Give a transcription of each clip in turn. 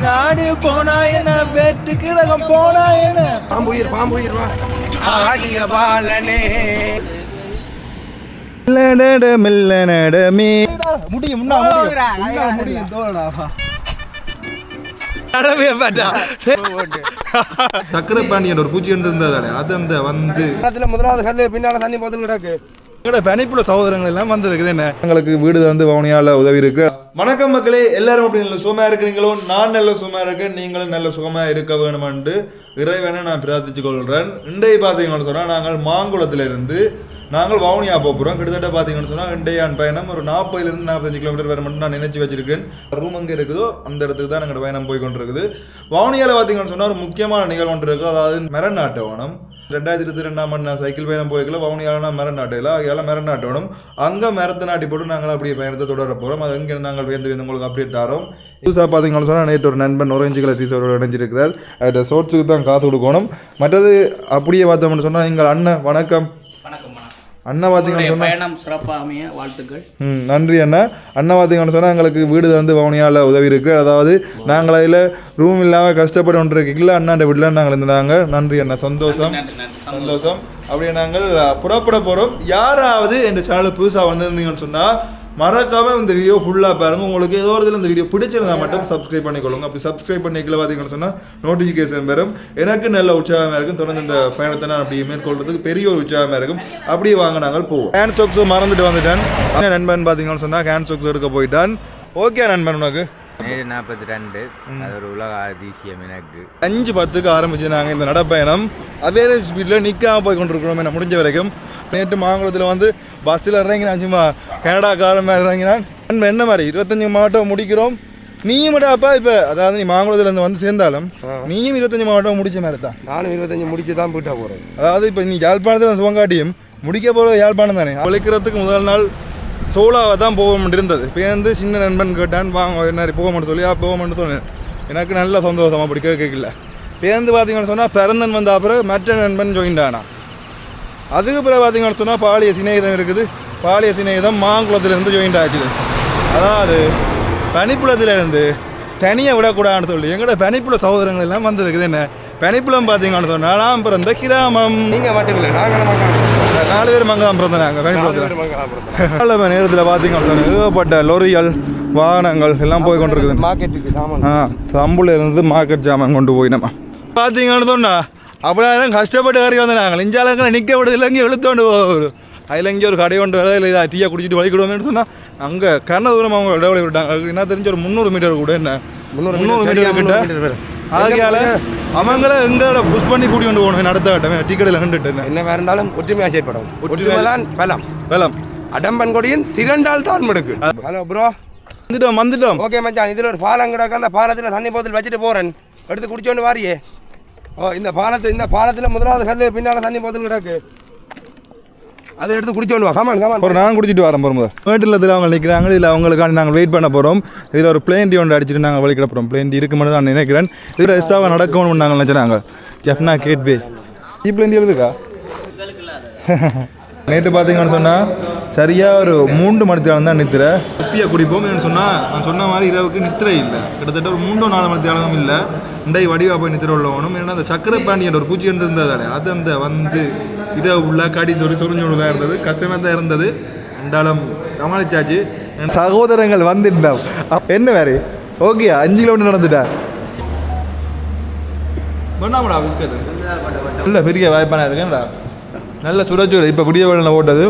நாடு போனா என்ன? வெட்டுக்கு ரகம் போனா என்ன? பாம்புயிர் பாம்புயிர் வா. ஆடிய பாலனே நட மெல்ல நடமே முடியும் முன்னா முடியும் முன்னா முடியும் தோடா நடவே பாட்டா. சக்கரை பாண்டியன் ஒரு பூச்சி இருந்ததானே அது அந்த வந்து. அதுல முதலாவது கல்லு பின்னால தண்ணி போதல் கிடக்கு. எங்களோட பனிப்புல சகோதரங்கள் எல்லாம் வந்திருக்குது. என்ன? எங்களுக்கு வீடு வந்து வவுனியால உதவி இருக்கு. வணக்கம் மக்களே எல்லாரும் அப்படி நல்ல சுகமா இருக்கிறீங்களோ? நான் நல்ல சுகமா இருக்கேன் நீங்களும் நல்ல சுகமா இருக்க வேணுமென்று இறைவனை நான் பிரார்த்திச்சு கொள்கிறேன் இன்றைய பார்த்தீங்கன்னு சொன்னா நாங்கள் மாங்குளத்துல இருந்து நாங்கள் வவுனியா போகிறோம் கிட்டத்தட்ட பார்த்தீங்கன்னு சொன்னால் இண்டையான் பயணம் ஒரு நாற்பதுலேருந்து நாற்பத்தஞ்சு கிலோமீட்டர் வரை மட்டும் நான் நினைச்சு வச்சிருக்கேன் ரூம் எங்கே இருக்குதோ அந்த இடத்துக்கு தான் எங்களோட பயணம் போய் கொண்டிருக்குது. வவுனியாவில் பார்த்தீங்கன்னு சொன்னால் ஒரு முக்கியமான நிகழ்வு ஒன்று இருக்குது. அதாவது மெரநாட்டு ஓணம் ரெண்டாயிரத்தி இருபத்தி ரெண்டாம் ஆண்டு நான் சைக்கிள் பயணம் போய்க்கல வவுனியாலனா மரம் நாட்டில் ஆகையால மரம் நாட்டணும். அங்கே மரத்தை நாட்டி போட்டு நாங்கள் அப்படியே பயணத்தை தொடர போகிறோம் அது எங்கே நாங்கள் வேந்து வேந்து உங்களுக்கு அப்டேட் தரோம். புதுசாக பார்த்தீங்கன்னு சொன்னால் நேற்று ஒரு நண்பன் ஒரேஞ்சு கலர் டீசரோட இணைஞ்சிருக்கிறார். அவர்கிட்ட ஷோர்ட்ஸுக்கு தான் காசு கொடுக்கணும். மற்றது அப்படியே பார்த்தோம்னு சொன்னால் எங்கள் அண்ணன் வணக்கம். சொன்னால் பயணம் சிறப்பாக அமைய வாழ்த்துக்கள். ம் நன்றி அண்ணா. அண்ணா பார்த்தீங்கன்னு சொன்னால் எங்களுக்கு வீடு வந்து வவுனியாவில் உதவி இருக்குது அதாவது நாங்கள் அதில் ரூம் இல்லாமல் கஷ்டப்பட்டு இல்லை அண்ணாண்ட வீட்டில் நாங்கள் இருந்தாங்க நன்றி அண்ணா. சந்தோஷம். சந்தோஷம். அப்படியே நாங்கள் புறப்பட போகிறோம் யாராவது இந்த சேனல் புதுசாக வந்திருந்தீங்கன்னு சொன்னால் மறக்காம இந்த வீடியோ ஃபுல்லாக பாருங்க. உங்களுக்கு ஏதோ ஒரு இதில் இந்த வீடியோ பிடிச்சிருந்தா மட்டும் சப்ஸ்கிரைப் பண்ணிக்கொள்ளுங்க. அப்படி சப்ஸ்கிரைப் பண்ணிக்கல பார்த்தீங்கன்னு சொன்னால் நோட்டிஃபிகேஷன் பெறும். எனக்கு நல்ல உற்சாகமாக இருக்கும். தொடர்ந்து இந்த பயணத்தை நான் அப்படியே மேற்கொள்றதுக்கு பெரிய ஒரு உற்சாகமாக இருக்கும். அப்படியே வாங்க நாங்கள் போவோம். ஹேண்ட் சொக்ஸும் மறந்துட்டு வந்துட்டேன். நண்பன் பார்த்தீங்கன்னு சொன்னால் ஹேண்ட் சொக்ஸ் எடுக்க போயிட்டான். ஓகே நண்பன் உனக்கு? நாற்பத்தி ரெண்டு. அது ஒரு உலக அதிசயம் எனக்கு. அஞ்சு பத்துக்கு ஆரம்பிச்சு நாங்கள் இந்த நடப்பயணம். அதே ஸ்பீடில் நிற்காம போய் கொண்டிருக்கிறோம் என்ன முடிஞ்ச வரைக்கும். நேற்று மாங்குளத்தில் வந்து பஸ்ஸில் இறங்கினா சும்மா. கனடாக்காரன் மாதிரி இறங்கினான். நண்பன் என்ன மாதிரி இருபத்தஞ்சி மாவட்டம் முடிக்கிறோம். நீயும் மட்டும் அப்பா இப்போ அதாவது நீ மாங்குளத்துலேருந்து வந்து சேர்ந்தாலும் நீயும் இருபத்தஞ்சி மாவட்டம் முடிச்ச மாதிரி தான். நானும் இருபத்தஞ்சு முடிச்சு தான் போயிட்டா போறேன். அதாவது இப்போ நீ யாழ்ப்பாணத்தில் சுவங்காட்டியும் முடிக்க போகிறது யாழ்ப்பாணம் தானே? உழைக்கிறதுக்கு முதல் நாள் சோலாவை தான் போக இருந்தது. இப்போ வந்து சின்ன நண்பன் கேட்டான் வாங்க என்ன போக மாட்டேன் சொல்லி "ஆ, போக மாட்டேன்னு சொன்னேன். எனக்கு நல்ல சந்தோஷம் அப்படி கேட்கல. பேருந்து பார்த்தீங்கன்னு சொன்னால் பிறந்தன் வந்த அப்புறம் மற்ற நண்பன் ஜாயின்டானா அதுக்கு பிறகு பார்த்தீங்கன்னு சொன்னால் பாலிய சிநேகிதம் இருக்குது. பாலிய சிநேகிதம் மாங்குளத்துலேருந்து ஜாயின்ட் ஆச்சுது. அதாவது பனிப்புலத்திலேருந்து தனியாக விடக்கூடாதுன்னு சொல்லி எங்களோட பனிப்புல சகோதரங்கள் எல்லாம் வந்திருக்குது. என்ன? பனிப்புலம் பார்த்தீங்கன்னு சொன்னால் நான் பிறந்த கிராமம். நீங்க மட்டும்? இல்லை நாலு பேர் மங்கலாம் பிறந்தோம் நாங்கள் பனிப்புலத்தில். மக்கள் நல்ல நேரத்தில் பார்த்தீங்கன்னு சொன்னால் ஏகப்பட்ட லொரிகள் வாகனங்கள் எல்லாம் போய் கொண்டிருக்குது. மார்க்கெட்டுக்கு சாமான். ஆ சம்புல இருந்து மார்க்கெட் ஜாமான் கொண்டு போய் நம்ம பார்த்தீங்கன்னு சொன்னா அப்படியே கஷ்டப்பட்டு ஏறி வந்து நாங்கள். இஞ்சாலங்க நிற்க விடுதில்லை இங்கே இழுத்தோண்டு போகும் அதில் இங்கே ஒரு கடை கொண்டு வரது இல்லை இதாக டீயை குடிச்சிட்டு வலிக்கிடுவோம்னு சொன்னால் அங்கே கண்ண தூரம் அவங்க டெவலப் விட்டாங்க. என்ன தெரிஞ்ச ஒரு முந்நூறு மீட்டர் கூட என்ன? முந்நூறு முந்நூறு மீட்டர் கிட்ட. ஆகையால அவங்கள எங்களோட புஷ் பண்ணி கூட்டி கொண்டு போகணும் நடத்த கட்டமே. டிக்கெட்டில் நின்றுட்டு என்ன? என்ன இருந்தாலும் ஒற்றுமையா செயற்படும் ஒற்றுமை தான் பலம். வேலாம் அடம்பன் கொடியின் திரண்டால் தான் முடுக்கு. ஹலோ ப்ரோ வந்துட்டோம் வந்துட்டோம். ஓகே மச்சான் இதில் ஒரு பாலம் கிடக்கு. அந்த பாலத்தில் தண்ணி போத்தல் வச்சுட்டு போறேன். எடுத்து குடிச்சோண்டு வாரியே. ஓ இந்த பாலத்து இந்த பாலத்தில் முதலாவது கல்லு பின்னால தண்ணி போத்தல் கிடக்கு. அதை எடுத்து குடிச்சோண்டு வா. கமான் கமான் ஒரு நான் குடிச்சிட்டு வரேன் போகும்போது மேட்டில் அவங்க நிற்கிறாங்க இதில் அவங்களுக்காண்டி நாங்கள் வெயிட் பண்ண போகிறோம் இதில் ஒரு பிளேன் டி ஒன்று அடிச்சுட்டு நாங்கள் வழிக்கிட போகிறோம் பிளேன் டி இருக்குமென்னு நான் நினைக்கிறேன். இதில் எக்ஸ்ட்ராவாக நடக்கணும்னு நாங்கள் நினச்சினாங்க ஜெஃப்னா கேட் பே ஈ பிளேன் டி எழுதுக்கா? நேற்று பார்த்தீங்கன்னு சொன்னால் சரியாக ஒரு மூன்று மணித்தாலும் தான் நித்திர. குப்பியை குடிப்போம் என்று சொன்னால் நான் சொன்ன மாதிரி இரவுக்கு நித்திரை இல்லை. கிட்டத்தட்ட ஒரு மூன்றோ நாலு மணித்தாலும் இல்லை. இண்டை வடிவா போய் நித்திர உள்ளவனும் ஏன்னா அந்த சக்கரை பாண்டி என்ற ஒரு பூச்சி என்று இருந்ததாலே அது அந்த வந்து இதை உள்ள கடி சொல்லி சொரிஞ்சு தான் இருந்தது. கஷ்டமாக தான் இருந்தது. ரெண்டாலும் என் சகோதரங்கள் வந்துட்டோம் என்ன வேறு? ஓகே அஞ்சு கிலோமீட்டர் நடந்துட்டா? பண்ணாமடா பிஸ்கட் நல்ல பெரிய வாய்ப்பான இருக்கேன்டா. நல்ல சுடச்சுட இப்போ விடிய வேலை ஓட்டது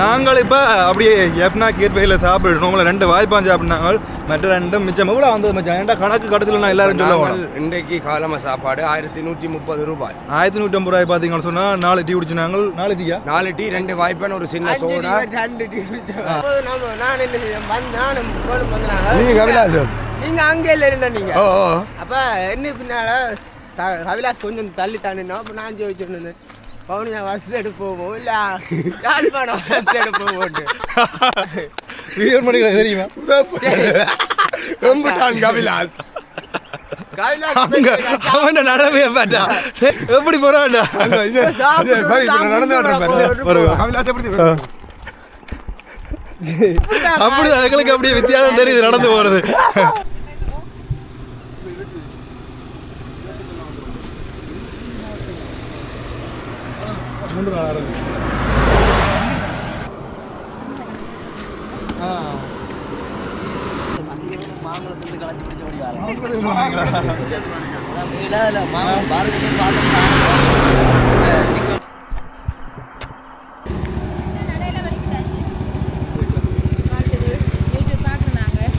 நாங்கள் இப்போ அப்படியே எப்னா கேட்வையில் சாப்பிடணும் உங்களை ரெண்டு வாய்ப்பான் சாப்பிட்னாங்க. மற்ற ரெண்டும் மிச்சம். கூட வந்தது மச்சான்? ஏன்டா கணக்கு கடத்தில் நான் எல்லாரும் சொல்ல நாங்கள் இன்றைக்கு காலம சாப்பாடு ஆயிரத்தி நூற்றி முப்பது ரூபாய். ஆயிரத்தி நூற்றி ஐம்பது ரூபாய் பார்த்தீங்கன்னு சொன்னால் நாலு டீ குடிச்சு நாங்கள். நாலு டீயா? நாலு டீ ரெண்டு வாய்ப்பான ஒரு சின்ன சோடா. நான் என்ன செய்ய வந்து நானும் போனும் வந்தாங்க நீங்க கவிலாசம் நீங்க அங்கே இல்லை இருந்த நீங்க? ஓ ஓ. அப்ப என்ன பின்னால கவிலாஸ் கொஞ்சம் தள்ளி தாண்டினோம் அப்ப நான் ஜோதிச்சிருந்தேன் பவுனியா பஸ் எடுத்து போவோம் இல்ல யாழ்ப்பாணம் பஸ் எடுத்து போவோம் வீடியோ பண்ணிக்கிறேன் தெரியுமா கவிலாஸ் கவிலாஸ் அங்க அவன் நடவே பாட்டா எப்படி போறான்டா அந்த இது- இது பாரு, இதுல நடந்து வர்றேன் பாரு. வருவா. கவிலாஸ் எப்படி அப்படிதான் எங்களுக்கு அப்படியே வித்தியாசம் தெரியுது நடந்து போறது மூன்று நாள் ஆரம்பி மாங்குளத்துலேருந்து கலந்து பிடிச்ச ஓடி வரேன் இல்லை பார்த்து நடையில வலிக்குதாச்சு பார்க்குது யூடியூப் பார்க்குறோம் நாங்கள்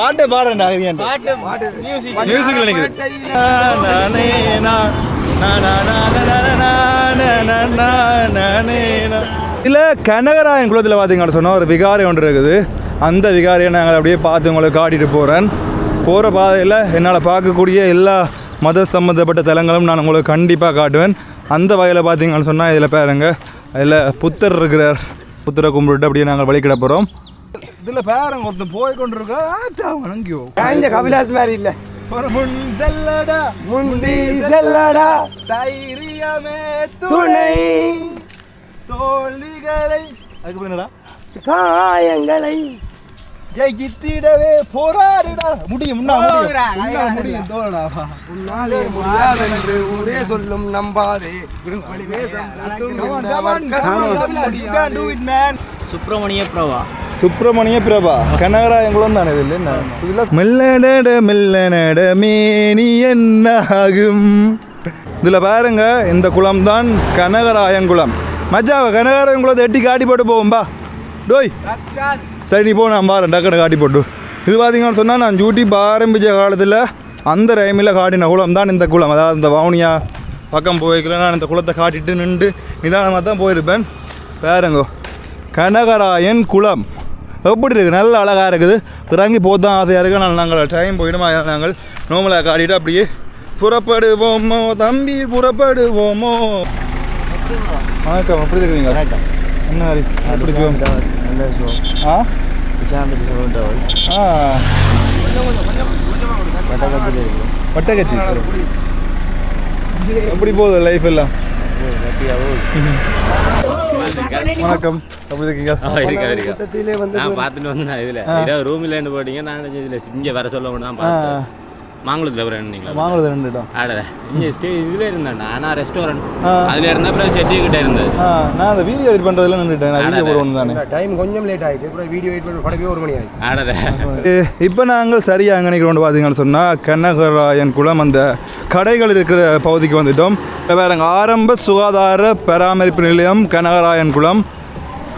பாட்டு பாடுறேன் பாட்டு பாட்டு மியூசிக் மியூசிக் நினைக்குது நானே நான் இல்லை கனகராயன் குளத்தில் பார்த்தீங்கன்னு சொன்னால் ஒரு விகாரை ஒன்று இருக்குது அந்த விகாரியை நாங்கள் அப்படியே பார்த்து உங்களுக்கு காட்டிட்டு போகிறேன் போகிற பாதையில் என்னால் பார்க்கக்கூடிய எல்லா மத சம்மந்தப்பட்ட தலங்களும் நான் உங்களுக்கு கண்டிப்பாக காட்டுவேன் அந்த வகையில் பார்த்தீங்கன்னு சொன்னால் இதில் பாருங்க இதில் புத்தர் இருக்கிறார் புத்தரை கும்பிட்டு அப்படியே நாங்கள் வழிக்கிட போகிறோம் இதில் பாருங்க ஒருத்தன் போய் கொண்டு இருக்கா வணங்கியோ. காஞ்ச கபிலாஸ் மாதிரி இல்ல. ஒரு முன் செல்லடா முந்தி செல்லடா. தைரியமே துணை. தோல்விகளை அதுக்கு என்னடா? காயங்களை. ஜெயித்திடவே போராடிடா. முடியும் முன்னா முடியும். முன்னா முடியும் தோழடா உன்னாலே முடியாதென்று ஒரே சொல்லும் நம்பாதே. சுப்பிரமணிய பிரபா. சுப்பிரமணிய பிரபா. கனகராயங்குளம் தானே இதில் என்ன மெல்லனட மெல்லனட மேனி என்னாகும்? இதில் பாருங்க இந்த குளம். தான் கனகராயங்குளம் மச்சாவ கனகராயங்குளத்தை எட்டி காட்டி போட்டு போவோம்பா டோய். சரி நீ போ நான் பாரு டக்குனு காட்டி போட்டு. இது பார்த்தீங்கன்னு சொன்னால் நான் யூடியூப் ஆரம்பித்த காலத்தில் அந்த டைமில் காட்டின குளம் தான் இந்த குளம். அதாவது இந்த வவுனியா பக்கம் போய்க்கல நான் இந்த குளத்தை காட்டிட்டு நின்று நிதானமாக தான் போயிருப்பேன். பாருங்கோ கனகராயன் குளம். எப்படி இருக்குது? நல்ல அழகாக இருக்குது. இறங்கி போதான் ஆசையாக இருக்குது ஆனால் நாங்கள் டைம் போயிடுமா? நாங்கள் நோமலாக காட்டிட்டு அப்படியே புறப்படுவோமோ? தம்பி புறப்படுவோமோ? வணக்கம். எப்படி வணக்கம். என்ன மாதிரி? எப்படி? ஆ? ஆ. வட்டக்கச்சி எப்படி போகுது லைஃப் எல்லாம்? வணக்கம். இருக்கா இருக்கா. நான் பார்த்துட்டு வந்து நான் இதில் இரவு ரூமில் இருந்து போட்டீங்க நான் இதில் இங்கே வர சொல்ல மட்டும் தான் பார்த்தேன் மாங்குளத்தில் வர நீங்களா வாங்குறது ரெண்டுட்டோம் ஆடல இங்கே ஸ்டே இதில் இருந்தேன் ஆனால் ரெஸ்டாரண்ட். அதில் இருந்தால் அப்புறம் செட்டி கிட்ட இருந்தது. ஆ நான் அந்த வீடியோ எடிட் பண்ணுறதுல நின்றுட்டேன் நான் வீடியோ போடுவோம் தானே. டைம் கொஞ்சம் லேட் ஆயிடுச்சு. அப்புறம் வீடியோ எடிட் பண்ண படவே ஒரு மணி ஆயிடுச்சு. ஆடல இப்போ நாங்கள் சரியாக எங்கே நிற்கிறோம் பார்த்தீங்கன்னு சொன்னால் கனகராயன் குளம் அந்த கடைகள் இருக்கிற பகுதிக்கு வந்துட்டோம். வேறங்க ஆரம்ப சுகாதார பராமரிப்பு நிலையம் கனகராயன் குளம்.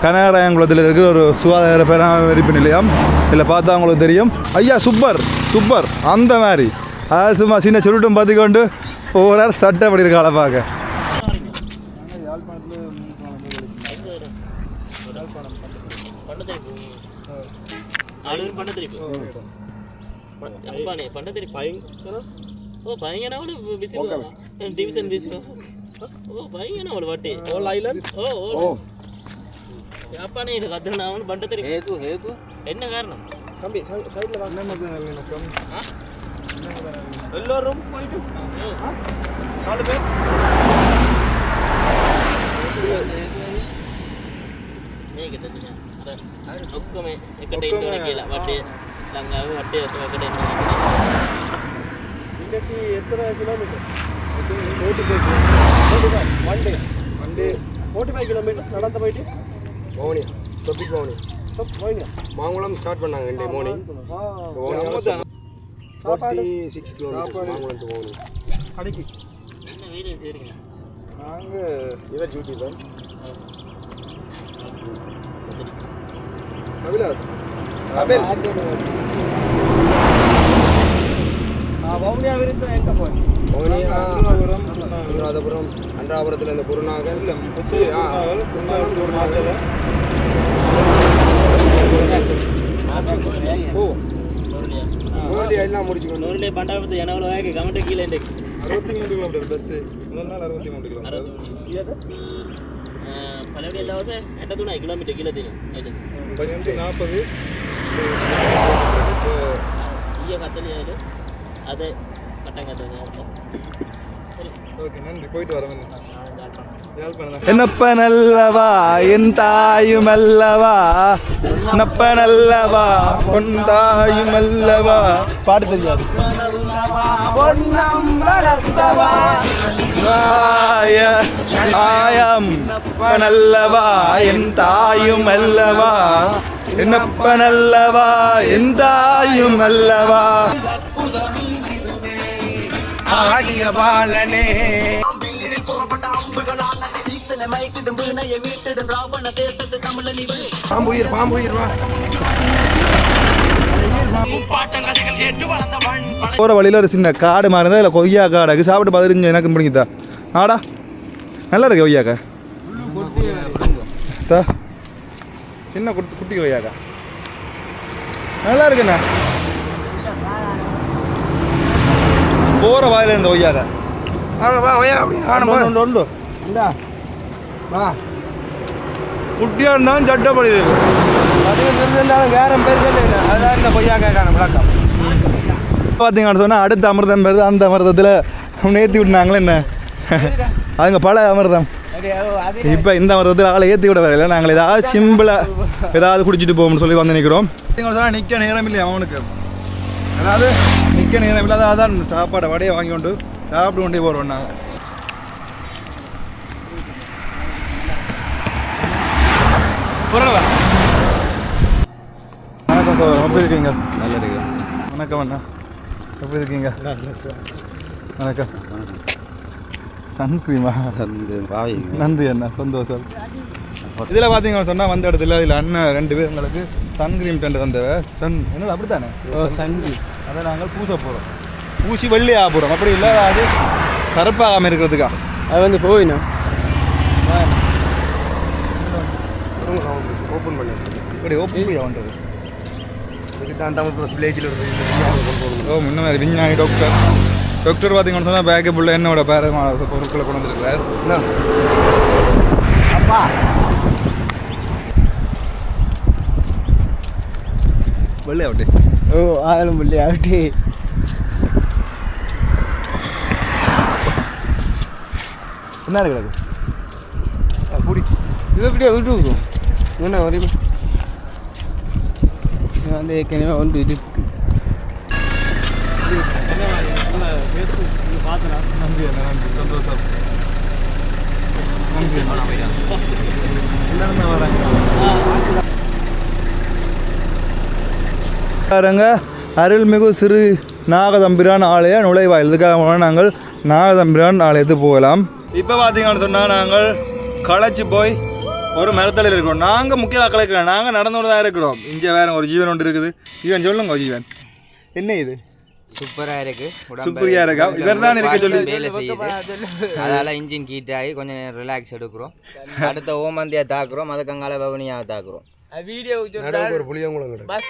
கனகராயங்குளத்தில் இருக்கிற ஒரு சுகாதார பராமரிப்பு நிலையம் இதில் பார்த்தா அவங்களுக்கு தெரியும் ஐயா சூப்பர் சூப்பர் அந்த மாதிரி அதாவது சும்மா சின்ன சுருட்டும் பார்த்துக்கொண்டு ஓவரால் சட்டை அப்படி இருக்க அளவாக பயங்கர பயங்கர வாட்டி ஓ ஐலண்ட் ஓ ஓ அப்பனே இது கத்துனாவும் பண்ண தெரியும் ஹேது ஹேது என்ன காரணம் தம்பி சைடுல வா என்ன மச்சான் இல்ல கம் எல்லாரும் போயிட்டு நாலு பேர் ఒక్కమే ఎక్కడ ఇంటి వరకు వట్టి లంగా వట్టి ఒకటి ఇంటికి ఎత్తన kilometre forty five one day one day forty five kilometres నడంత బయట மோனி தொப்பிக் மோனி மோனியா மாங்குளம் ஸ்டார்ட் பண்ணாங்க ரெண்டு Moni forty six kilometre Mankulam to Moni கடைக்கு. நாங்கள் இவர் டியூட்டி தான். அபிலாஷ் அபேல் வவுனியா அனுராதபுரம் அன்றாபுரத்தில் இந்த குருநாகர் இல்லை குருநாகர் ஓ. நூறு எல்லாம் முடிச்சுக்கணும் நூறுலே பண்டாபத்து எவ்வளோ ஆகி கமெண்ட் கீழே அறுபத்தி மூன்று கிலோமீட்டர் பெஸ்ட்டு முதல் நாள் அறுபத்தி மூன்று கிலோமீட்டர் அறுபத்தி பழவடி தவசை எட்ட தூணா கிலோமீட்டர் கீழே தெரியும். ஃபஸ்ட்டு நாற்பது. பெரிய கத்தலியாலும் அது கட்டம் கத்தலி என்னப்ப நல்லவா என் தாயும் அல்லவா நப்ப நல்லவா பொன் தாயும் அல்லவா தெரியாது ஆயம் நல்லவா என் தாயும் அல்லவா என்னப்ப நல்லவா என் தாயும் அல்லவா ஆடிய பாலனே. பாம்புயிர் பாம்புயிர் வா. போகிற வழியில் ஒரு சின்ன காடு மாதிரி இருந்தால் இல்லை கொய்யா காடாக்கு சாப்பிட்டு பதினஞ்சு எனக்கு பிடிக்குதா? ஆடா. நல்லா இருக்கு கொய்யாக்கா. தா. சின்ன குட்டி குட்டி கொய்யாக்கா. நல்லா இருக்குண்ணா. போகிற வாயில இருந்த வாங்க வா. இந்தா வா. குட்டியாக இருந்தாலும் இருக்கு அதிகம் தெரிஞ்சிருந்தாலும் வேற பேர் சொல்லு அதான் இந்த கொய்யாக்கான விளக்கம். பார்த்தீங்கன்னு சொன்னால் அடுத்த அமிர்தம் பெறுது. அந்த அமிர்தத்தில் ஏற்றி விட்டுனாங்களே என்ன? அதுங்க பல அமிர்தம். இப்போ இந்த அமிர்தத்தில் ஆளை ஏற்றி விட வரல நாங்கள் ஏதாவது சிம்பிளாக ஏதாவது குடிச்சிட்டு போவோம்னு சொல்லி வந்து நிற்கிறோம் நிற்க நேரம் இல்லையா அவனுக்கு? அதாவது நிற்க நேரம் இல்லாத அதான் சாப்பாடை வடையை வாங்கி கொண்டு சாப்பிட்டு கொண்டே போகிறோம் நாங்கள் வணக்கம் சோதரம் எப்படி இருக்கீங்க நல்லா இருக்கு வணக்கம் அண்ணா எப்படி இருக்கீங்க வணக்கம் சன்க்ரீமா நன்றி அண்ணா சந்தோஷம் இதில் பார்த்தீங்கன்னு சொன்னால் வந்த இடத்துல இதில் அண்ணன் ரெண்டு பேர் எங்களுக்கு சன்க்ரீம் டென்ட் தந்தவ சன் என்னது அப்படி தானே ஓ சன்கி அதை நாங்கள் பூச போகிறோம் பூசி வெள்ளி ஆக போகிறோம் அப்படி இல்லை அது கருப்பாகாமல் இருக்கிறதுக்கா. அது வந்து போயிடும் ஓப்பன் பண்ணி. இப்படி ஓப்பன் பண்ணி இருக்கு ஓ முன்ன மாதிரி விஞ்ஞானி டாக்டர் டாக்டர் பார்த்தீங்கன்னு சொன்னால் பேக்கப் உள்ள என்னோட பேர பொருட்களை கொண்டு வந்துருக்கார் என்ன? அப்பா! வெள்ளை ஆகட்டே ஓ ஆகலும் புள்ளி ஆகட்டி என்ன கிடக்கு பூடி இது எப்படியா விட்டு என்ன வரையும் வந்து ஏற்கனவே வந்து இருக்கு. நன்றி நன்றி. சந்தோஷம். நன்றி தான் வராங்க. பாருங்க அருள்மிகு சிறு நாகதம்பிரான் ஆலய நுழைவாயில். இதுக்காக நாங்கள் நாகதம்பிரான் ஆலயத்துக்கு போகலாம். இப்போ பார்த்தீங்கன்னு சொன்னால் நாங்கள் களைச்சி போய் ஒரு மரத்தலையில் இருக்கிறோம். நாங்கள் முக்கியமாக கலைக்கிறோம் நாங்கள் நடந்து தான் இருக்கிறோம். இங்கே வேற ஒரு ஜீவன் ஒன்று இருக்குது. ஜீவன் சொல்லுங்க ஜீவன். என்ன இது? சூப்பரா இருக்கு. சூப்பரியா இருக்கா? இவர் தான் இருக்க சொல்லி வேலை செய்யுது. அதால இன்ஜின் ஹீட் ஆகி கொஞ்சம் ரிலாக்ஸ் எடுக்கிறோம். அடுத்த ஓமந்தியா தாக்குறோம். அதுக்கு அங்கால பவனியாக தாக்குறோம். வீடியோ ஒரு புளியங்குளம் கிட்ட பஸ்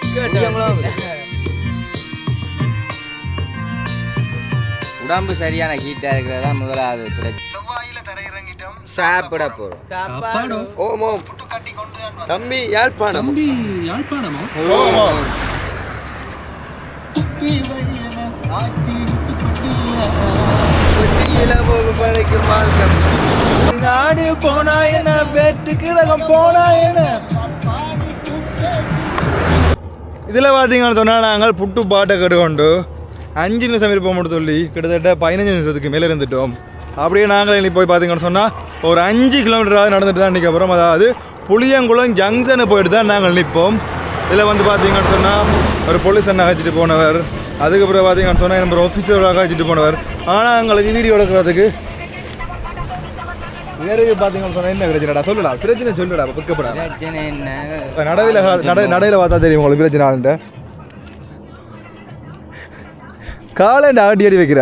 உடம்பு சரியான ஹீட்டா இருக்கிறதா முதலாவது பிரச்சனை. சாப்பிட போறோம். சாப்பாடு. ஓம் ஓம். தம்பி யாழ்ப்பாணம். நாடு போனா என்ன பேட்டுக்கு ரகம் போனா என்ன? இதில் பார்த்தீங்கன்னு சொன்னால் நாங்கள் புட்டு பாட்டை கட்டுக்கொண்டு அஞ்சு நிமிஷம் இருப்போம் சொல்லி கிட்டத்தட்ட பதினஞ்சு நிமிஷத்துக்கு மேலே இருந்துட்டோம். அப்படியே நாங்கள் இனி போய் பார்த்தீங்கன்னு சொன்னால் ஒரு அஞ்சு கிலோமீட்டராக நடந்துட்டு தான் நிற்க போகிறோம் அதாவது புளியங்குளம் ஜங்ஷனை போயிட்டு தான் நாங்கள் நிற்போம். இதில் வந்து பார்த்தீங்கன்னு சொன்னால் ஒரு போலீஸ் அண்ணா அழைச்சிட்டு போனவர். அதுக்கப்புறம் பார்த்தீங்கன்னு சொன்னால் நம்ம ஆஃபீஸராக அழைச்சிட்டு போனவர். ஆனால் எங்களுக்கு வீடியோ எடுக்கிறதுக்கு வேறு பார்த்தீங்கன்னு சொன்னால் என்ன பிரச்சனைடா? சொல்லுடா. பிரச்சனை சொல்லுடா பிக்கப்படா பிரச்சனை என்ன? நடைவில் நட நடையில் பார்த்தா தெரியும் உங்களுக்கு பிரச்சனை ஆளுன்ட்டு காலை ஆட்டி அடி வைக்கிற?